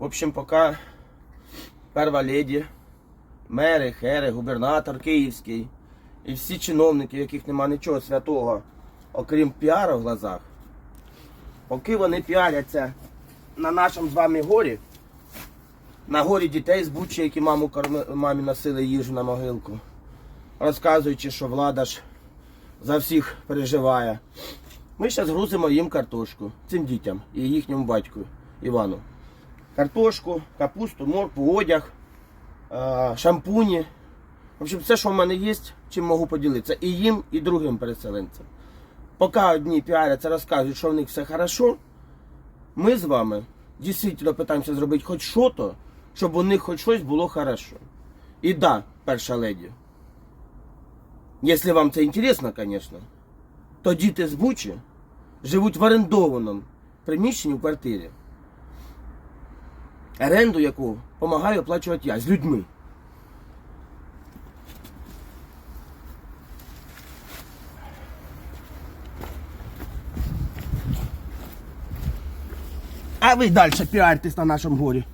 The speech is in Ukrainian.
В общем, поки перва леді, мери, хери, губернатор київський і всі чиновники, в яких нема нічого святого, окрім піару в глазах, поки вони піаряться на нашому з вами горі, на горі дітей з Бучі, які маму мамі носили їжу на могилку, розказуючи, що влада ж за всіх переживає. Ми зараз грузимо їм картошку, цим дітям і їхньому батьку Івану. Картошку, капусту, моркву, одяг, е, шампуні. В общем, все, що в мене є, чим можу поділитися. І їм, і другим переселенцям. Поки одні піаряться, розказують, що в них все хорошо, ми з вами дійсно намагаємося зробити хоч що-то, щоб у них хоч щось було хорошо. І да, перша леді. Якщо вам це інтересно, звісно, то діти з Бучі живуть в орендованому приміщенні в квартирі. Оренду яку допомагаю оплачувати я з людьми. А ви далі піаритесь на нашому горі.